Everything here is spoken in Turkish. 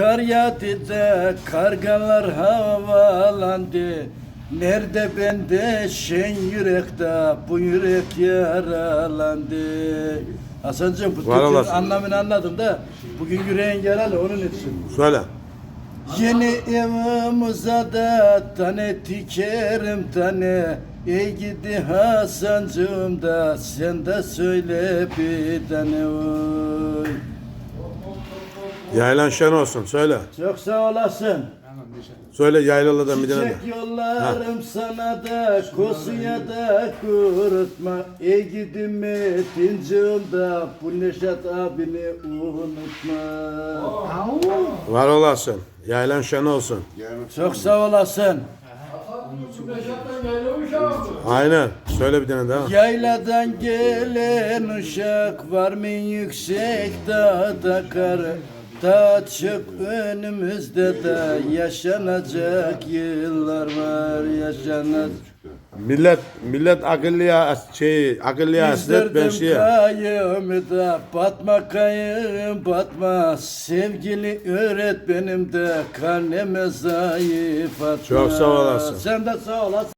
Kar yağdı da kargalar havalandı. Nerede bende şen yürekte bu yürek yaralandı. Hasancığım bu Var türkünün olasın. anlamını anladım da Bugün yüreğin yaralı onun için. Söyle. Yeni evimize de tane tikerim tane. Ey gidi Hasancığım da sen de söyle bir tane oy Yaylan şen olsun. Söyle. Çok sağ olasın Söyle yaylalıdan bir tane de. Çiçek yollarım sana da kosuya da kurutma Ey gidi Metincığım da bu Neşet abini unutma Var olasın. Yaylan şen olsun. Çok sağ olasın Aynen. Söyle bir tane daha. Yayladan gelen uşak var mı yüksek dağda kar Ta çık önümüzde de yaşanacak yıllar var yaşanacak Millet millet akıllıya şey akıllıya hasret ben şey. kayığımı da batma kayığım batma Sevgili öğretmenim de karneme zayıf atma Çok sağ olasın. Sen de sağ olasın